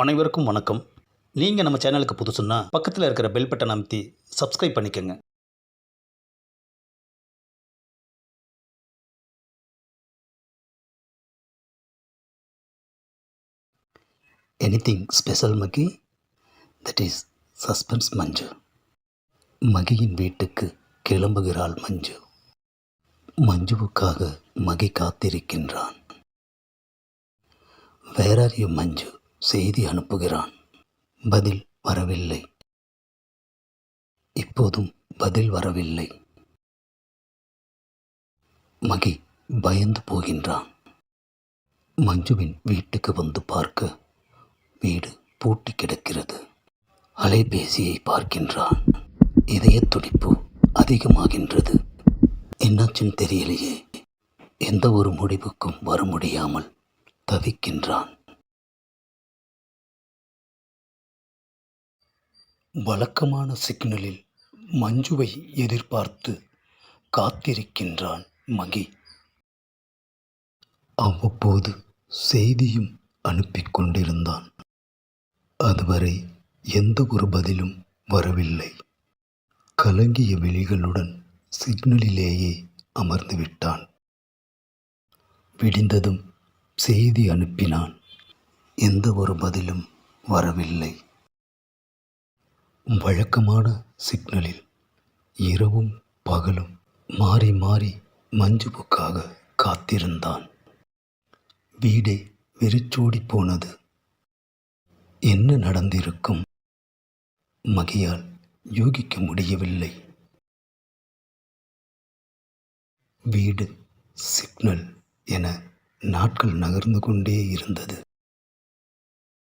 அனைவருக்கும் வணக்கம். நீங்கள் நம்ம சேனலுக்கு புதுசுன்னா பக்கத்தில் இருக்கிற பெல் பட்டன் அமைத்தி சப்ஸ்கிரைப் பண்ணிக்கோங்க. Anything special Mahi? That is suspense Manju. மகியின் வீட்டுக்கு கிளம்புகிறாள் மஞ்சு. மஞ்சுவுக்காக மகி காத்திருக்கின்றான். வேறு ஆர் யூ மஞ்சு? செய்தி அனுப்புகிறான். பதில் வரவில்லை. இப்போதும் பதில் வரவில்லை. மகி பயந்து போகின்றான். மஞ்சுவின் வீட்டுக்கு வந்து பார்க்க வீடு பூட்டி கிடக்கிறது. அலைபேசியை பார்க்கின்றான். இதய துடிப்பு அதிகமாகின்றது. என்னாச்சுன்னு தெரியலையே. எந்த ஒரு முடிவுக்கும் வர முடியாமல் தவிக்கின்றான். வழக்கமான சிக்னலில் மஞ்சுவை எதிர்பார்த்து காத்திருக்கின்றான் மகி. அவ்வப்போது செய்தியும் அனுப்பிக் கொண்டிருந்தான். அதுவரை எந்த ஒரு பதிலும் வரவில்லை. கலங்கிய விழிகளுடன் சிக்னலிலேயே அமர்ந்து விட்டான். விடிந்ததும் செய்தி அனுப்பினான். எந்த ஒரு பதிலும் வரவில்லை. வழக்கமான சிக்னலில் இரவும் பகலும் மாறி மாறி மஞ்சுவுக்காக காத்திருந்தான். வீடே வெறிச்சோடி போனது. என்ன நடந்திருக்கும்? மகியால் யூகிக்க முடியவில்லை. வீடு சிக்னல் என நாட்கள் நகர்ந்து கொண்டே இருந்தது.